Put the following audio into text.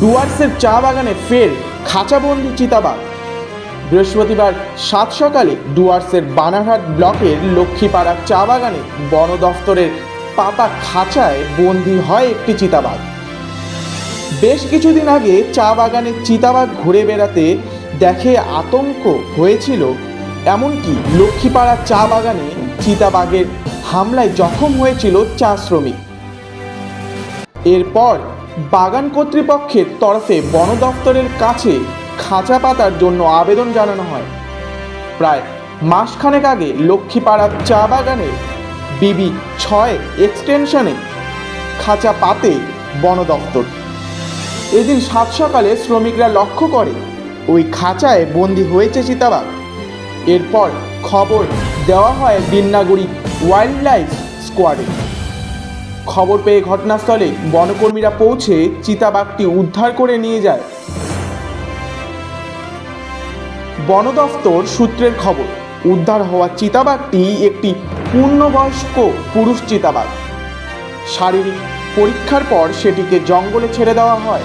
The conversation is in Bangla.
ডুয়ার্সের চা বাগানে ফের খাঁচাবন্দি চিতাবাঘ। বৃহস্পতিবার সাত সকালে ডুয়ার্সের বানারহাট ব্লকের লক্ষ্মীপাড়া চা বাগানে বন দফতরের পাতা খাঁচায় বন্দি হয় একটি চিতাবাঘ। বেশ কিছুদিন আগে চা বাগানে চিতাবাঘ ঘুরে বেড়াতে দেখে আতঙ্ক হয়েছিল, এমনকি লক্ষ্মীপাড়া চা বাগানে চিতাবাঘের হামলায় জখম হয়েছিল চা শ্রমিক। এরপর বাগান কর্তৃপক্ষের তরফে বন দফতরের কাছে খাঁচা পাতার জন্য আবেদন জানানো হয়। প্রায় মাসখানেক আগে লক্ষ্মীপাড়ার চা বাগানে বিবি ছয় এক্সটেনশনে খাঁচা পাতে বন দফতর। এদিন সাত সকালে শ্রমিকরা লক্ষ্য করে, ওই খাঁচায় বন্দি হয়েছে চিতাবাঘ। এরপর খবর দেওয়া হয় বিন্নাগুড়ি ওয়াইল্ড লাইফ স্কোয়াডে। খবর পেয়ে ঘটনাস্থলে বনকর্মীরা পৌঁছে চিতাবাঘটি উদ্ধার করে নিয়ে যায়। বন দফতর সূত্রের খবর, উদ্ধার হওয়া চিতাবাঘটি একটি পূর্ণবয়স্ক পুরুষ চিতাবাঘ। শারীরিক পরীক্ষার পর সেটিকে জঙ্গলে ছেড়ে দেওয়া হয়।